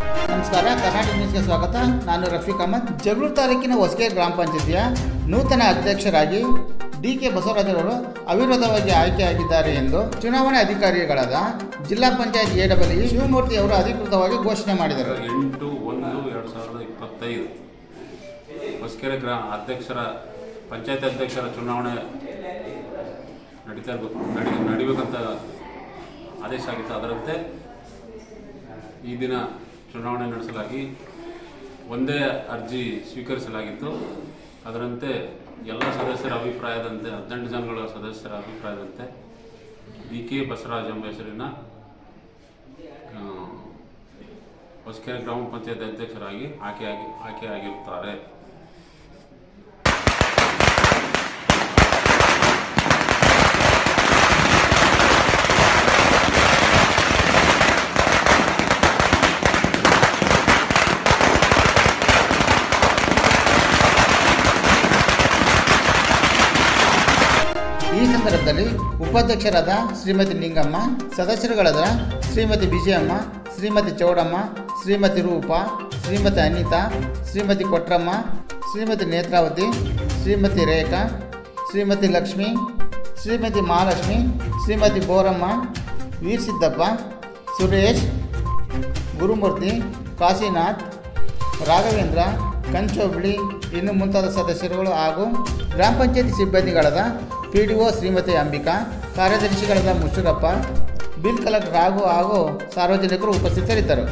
ನಮಸ್ಕಾರ, ಕರ್ನಾಟಕ ನ್ಯೂಸ್ಗೆ ಸ್ವಾಗತ. ನಾನು ರಫೀಕ್ ಅಹಮದ್. ಜಗಳೂರು ತಾಲೂಕಿನ ಹೊಸಕೆ ಗ್ರಾಮ ಪಂಚಾಯತಿಯ ನೂತನ ಅಧ್ಯಕ್ಷರಾಗಿ ಡಿ ಕೆ ಬಸವರಾಜರವರು ಅವಿರೋಧವಾಗಿ ಆಯ್ಕೆಯಾಗಿದ್ದಾರೆ ಎಂದು ಚುನಾವಣಾ ಅಧಿಕಾರಿಗಳಾದ ಜಿಲ್ಲಾ ಪಂಚಾಯತ್ ಎ ಡಬ್ಲ್ಯೂ ಶಿವಮೂರ್ತಿ ಅವರು ಅಧಿಕೃತವಾಗಿ ಘೋಷಣೆ ಮಾಡಿದರು. ಎಂಟು ಒಂದು ಎರಡು ಸಾವಿರದ ಇಪ್ಪತ್ತೈದು ಹೊಸಕೆರೆ ಗ್ರಾಮ ಅಧ್ಯಕ್ಷರ, ಪಂಚಾಯತ್ ಅಧ್ಯಕ್ಷರ ಚುನಾವಣೆ ನಡೀತಾ ಇರಬೇಕು, ನಡಿ, ನಡಿಬೇಕಂತ ಆದೇಶ ಆಗಿತ್ತು. ಅದರಂತೆ ಈ ದಿನ ಚುನಾವಣೆ ನಡೆಸಲಾಗಿ ಒಂದೇ ಅರ್ಜಿ ಸ್ವೀಕರಿಸಲಾಗಿತ್ತು. ಅದರಂತೆ ಎಲ್ಲ ಸದಸ್ಯರ ಅಭಿಪ್ರಾಯದಂತೆ, ಹದಿನೆಂಟು ಜನಗಳ ಸದಸ್ಯರ ಅಭಿಪ್ರಾಯದಂತೆ ಡಿ ಕೆ ಬಸವರಾಜ್ ಎಂಬ ಹೆಸರಿನ ಹೊಸಕೆರೆ ಗ್ರಾಮ ಪಂಚಾಯತ್ ಅಧ್ಯಕ್ಷರಾಗಿ ಆಯ್ಕೆಯಾಗಿ ಆಯ್ಕೆಯಾಗಿರುತ್ತಾರೆ ಸಂದರ್ಭದಲ್ಲಿ ಉಪಾಧ್ಯಕ್ಷರಾದ ಶ್ರೀಮತಿ ಲಿಂಗಮ್ಮ, ಸದಸ್ಯರುಗಳಾದ ಶ್ರೀಮತಿ ವಿಜಯಮ್ಮ, ಶ್ರೀಮತಿ ಚೌಡಮ್ಮ, ಶ್ರೀಮತಿ ರೂಪ, ಶ್ರೀಮತಿ ಅನಿತಾ, ಶ್ರೀಮತಿ ಕೊಟ್ರಮ್ಮ, ಶ್ರೀಮತಿ ನೇತ್ರಾವತಿ, ಶ್ರೀಮತಿ ರೇಖಾ, ಶ್ರೀಮತಿ ಲಕ್ಷ್ಮಿ, ಶ್ರೀಮತಿ ಮಹಾಲಕ್ಷ್ಮಿ, ಶ್ರೀಮತಿ ಬೋರಮ್ಮ, ವೀರ್ ಸಿದ್ದಪ್ಪ, ಸುರೇಶ್, ಗುರುಮೂರ್ತಿ, ಕಾಶಿನಾಥ್, ರಾಘವೇಂದ್ರ, ಕಂಚೋಬಳಿ, ಇನ್ನು ಮುಂತಾದ ಸದಸ್ಯರುಗಳು ಹಾಗೂ ಗ್ರಾಮ ಪಂಚಾಯತಿ ಸಿಬ್ಬಂದಿಗಳಾದ P D O Shrimati Ambika ಕಾರ್ಯದರ್ಶಿಗಳಾದ ಮುಷರಪ್ಪ ಬಿಲ್ ಕಲೆಕ್ಟರ್ ಹಾಗೂ ಹಾಗೂ ಸಾರ್ವಜನಿಕರು ಉಪಸ್ಥಿತರಿದ್ದರು.